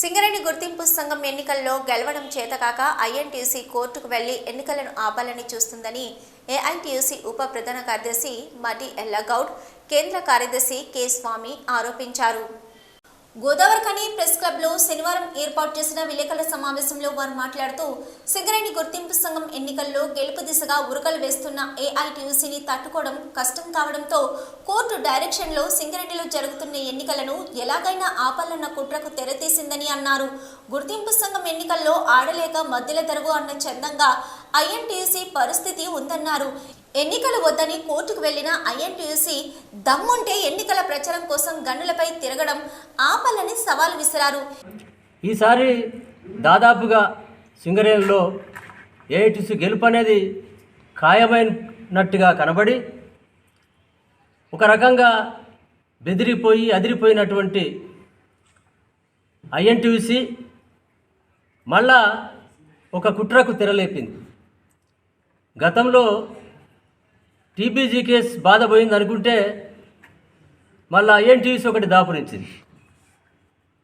సింగరేణి గుర్తింపు సంఘం ఎన్నికల్లో గెలవడం చేతకాక ఐఎన్టీసీ కోర్టుకు వెళ్ళి ఎన్నికలను ఆపాలని చూస్తుందని ఏఐటీయూసీ ఉప ప్రధాన కార్యదర్శి మటి ఎల్లగౌడ్ కేంద్ర కార్యదర్శి కె స్వామి ఆరోపించారు. గోదావరిఖని ప్రెస్ క్లబ్లో శనివారం ఏర్పాటు చేసిన విలేకరుల సమావేశంలో వారు మాట్లాడుతూ సింగరేణి గుర్తింపు సంఘం ఎన్నికల్లో గెలుపు దిశగా ఉరకలు వేస్తున్న ఏఐటీయూసీని తట్టుకోవడం కష్టం కావడంతో కోర్టు డైరెక్షన్లో సింగరేణిలో జరుగుతున్న ఎన్నికలను ఎలాగైనా ఆపాలన్న కుట్రకు తెరతీసిందని అన్నారు. గుర్తింపు సంఘం ఎన్నికల్లో ఆడలేక మధ్యల తెరవు అన్న చందంగా ఐఎన్టీయూసీ పరిస్థితి ఉందన్నారు. ఎన్నికలు వద్దని కోర్టుకు వెళ్ళిన ఐఎన్టీయూసీ దమ్ముంటే ఎన్నికల ప్రచారం కోసం గన్నులపై తిరగడం ఆపాలని సవాల్ విసిరారు. ఈసారి దాదాపుగా సింగరేణిలో ఏఐటీసీ గెలుపు అనేది ఖాయమైనట్టుగా కనబడి ఒక రకంగా బెదిరిపోయి అదిరిపోయినటువంటి ఐఎన్టీయూసీ మళ్ళా ఒక కుట్రకు తెరలేపింది. గతంలో టీబీజీ కేసు బాధపోయింది అనుకుంటే మళ్ళీ ఐఎన్టీసీ ఒకటి దాపురించింది.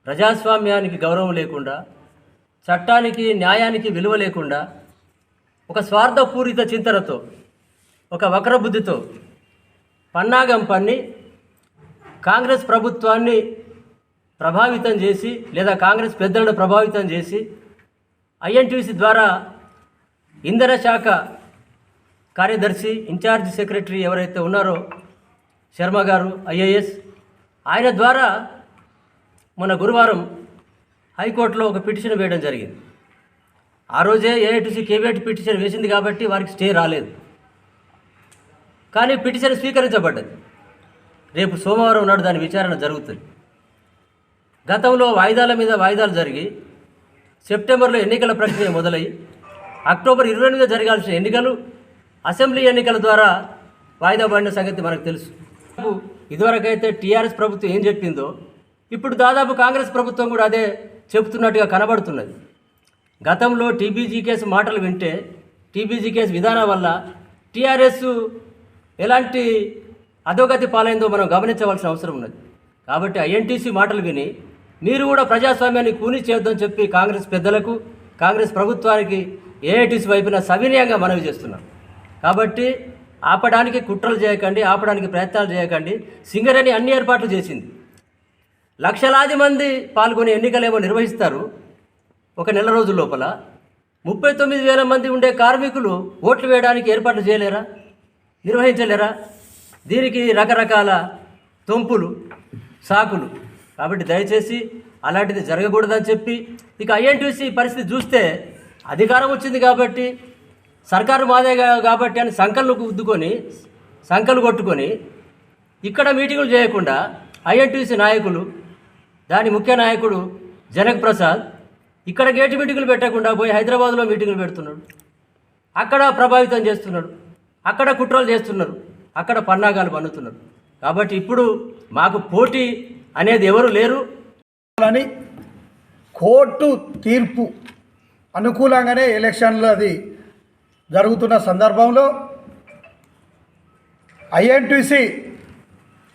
ప్రజాస్వామ్యానికి గౌరవం లేకుండా చట్టానికి న్యాయానికి విలువ లేకుండా ఒక స్వార్థపూరిత చింతనతో ఒక వక్రబుద్ధితో పన్నాగం పన్ని కాంగ్రెస్ ప్రభుత్వాన్ని ప్రభావితం చేసి లేదా కాంగ్రెస్ పెద్దలను ప్రభావితం చేసి ఐఎన్టీసీ ద్వారా ఇంధన శాఖ కార్యదర్శి ఇన్ఛార్జ్ సెక్రటరీ ఎవరైతే ఉన్నారో శర్మ గారు ఐఏఎస్ ఆయన ద్వారా మన గురువారం హైకోర్టులో ఒక పిటిషన్ వేయడం జరిగింది. ఆ రోజే ఏఐటీసీ కేబినెట్ పిటిషన్ వేసింది కాబట్టి వారికి స్టే రాలేదు. కానీ పిటిషన్ స్వీకరించబడ్డది. రేపు సోమవారం నాడు దాని విచారణ జరుగుతుంది. గతంలో వాయిదాల మీద వాయిదాలు జరిగి సెప్టెంబర్లో ఎన్నికల ప్రక్రియ మొదలై అక్టోబర్ ఇరవై ఎనిమిదిలో జరగాల్సిన ఎన్నికలు అసెంబ్లీ ఎన్నికల ద్వారా వాయిదా పడిన సంగతి మనకు తెలుసు. ఇదివరకైతే టీఆర్ఎస్ ప్రభుత్వం ఏం చెప్పిందో ఇప్పుడు దాదాపు కాంగ్రెస్ ప్రభుత్వం కూడా అదే చెబుతున్నట్టుగా కనబడుతున్నది. గతంలో టీబీజీ కేసు మాటలు వింటే టీబీజీ కేసు విధానం వల్ల టీఆర్ఎస్ ఎలాంటి అధోగతి పాలైందో మనం గమనించవలసిన అవసరం ఉన్నది. కాబట్టి ఐఎన్టీసీ మాటలు విని మీరు కూడా ప్రజాస్వామ్యాన్ని కూని చేద్దని చెప్పి కాంగ్రెస్ పెద్దలకు కాంగ్రెస్ ప్రభుత్వానికి ఏఐటీసీ వైపున సవినయంగా మనవి చేస్తున్నాం. కాబట్టి ఆపడానికి కుట్రలు చేయకండి ఆపడానికి ప్రయత్నాలు చేయకండి. సింగరేణి అన్ని ఏర్పాట్లు చేసింది. లక్షలాది మంది పాల్గొనే ఎన్నికలేమో నిర్వహిస్తారు ఒక నెల రోజుల లోపల. ముప్పై తొమ్మిది వేల మంది ఉండే కార్మికులు ఓట్లు వేయడానికి ఏర్పాట్లు చేయలేరా? నిర్వహించలేరా? దీనికి రకరకాల తొంపులు సాకులు. కాబట్టి దయచేసి అలాంటిది జరగకూడదని చెప్పి ఇక ఐఎన్టీసీ పరిస్థితి చూస్తే అధికారం వచ్చింది కాబట్టి సర్కారు మాదే కాబట్టి అని సంకలు గుద్దుకొని సంకలు కొట్టుకొని ఇక్కడ మీటింగులు చేయకుండా ఐఎన్టీసీ నాయకులు దాని ముఖ్య నాయకుడు జనక్ ప్రసాద్ ఇక్కడ గేటు మీటింగులు పెట్టకుండా పోయి హైదరాబాద్లో మీటింగులు పెడుతున్నాడు. అక్కడ ప్రభావితం చేస్తున్నాడు. అక్కడ కుట్రలు చేస్తున్నారు. అక్కడ పన్నాగాలు పన్నుతున్నారు. కాబట్టి ఇప్పుడు మాకు పోటీ అనేది ఎవరు లేరు. అని కోర్టు తీర్పు అనుకూలంగానే ఎలక్షన్లు అది జరుగుతున్న సందర్భంలో ఐఎన్టీసీ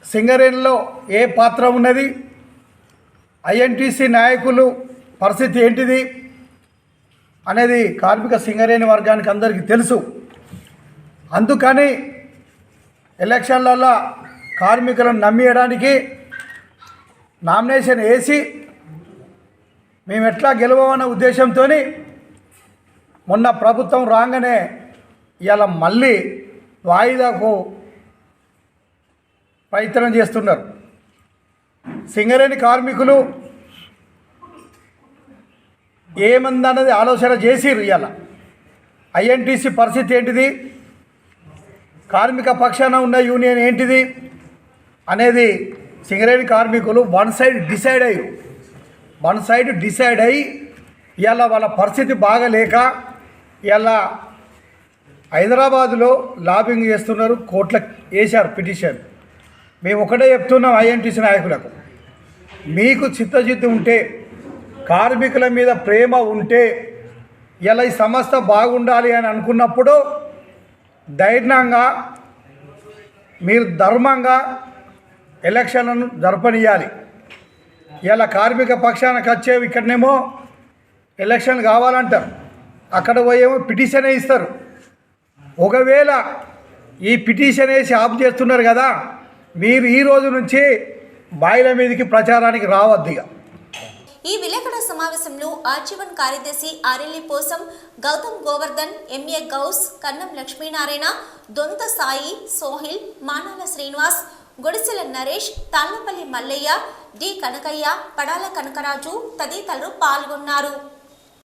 సింగరేణిలో ఏ పాత్ర ఉన్నది? ఐఎన్టీసీ నాయకులు పరిస్థితి ఏంటిది? అనేది కార్మిక సింగరేణి వర్గానికి అందరికీ తెలుసు. అందుకని ఎలక్షన్లలో కార్మికులను నమ్మియడానికి నామినేషన్ వేసి మేము ఎట్లా గెలవమన్న ఉద్దేశంతో మొన్న ప్రభుత్వం రాగానే ఇలా మళ్ళీ వాయిదాకు ప్రయత్నం చేస్తున్నారు. సింగరేణి కార్మికులు ఏమందన్నది ఆలోచన చేసిరు ఇవాళ. ఐఎన్టీసీ పరిస్థితి ఏంటిది? కార్మిక పక్షాన ఉన్న యూనియన్ ఏంటిది? అనేది సింగరేణి కార్మికులు వన్ సైడ్ డిసైడ్ అయ్యారు. వన్ సైడ్ డిసైడ్ అయ్యి ఇవాళ వాళ్ళ పరిస్థితి బాగలేక ఇలా హైదరాబాదులో లాబింగ్ చేస్తున్నారు కోట్ల వేశారు పిటిషన్. మేము ఒకటే చెప్తున్నాం ఐఎన్టీసీ నాయకులకు. మీకు చిత్తశుద్ధి ఉంటే కార్మికుల మీద ప్రేమ ఉంటే ఇలా ఈ సంస్థ బాగుండాలి అని అనుకున్నప్పుడు ధైర్యంగా మీరు ధర్మంగా ఎలక్షన్లను జరపనియాలి ఇలా కార్మిక పక్షానికి వచ్చేవి ఇక్కడనేమో ఎలక్షన్ కావాలంటారు. అక్కడ పోయేమో పిటిషనే ఇస్తారు ఒకవేళ ఈ పిటిషన్ వేసి ఆఫ్ చేస్తున్నారు కదా మీరు ఈ రోజు నుంచి బాయిల మీదకి ప్రచారానికి రావద్దు ఇక. ఈ విలేకరుల సమావేశంలో ఆర్జీవన్ కార్యదర్శి RLE Posam Gautam Govardhan M A Gous Kannam Lakshminarayana Donta Sai Sohil Manala Srinivas Gudisela Naresh Tallapalli Mallaiah D Kanakaiah Padala Kanakaraju తదితరులు పాల్గొన్నారు.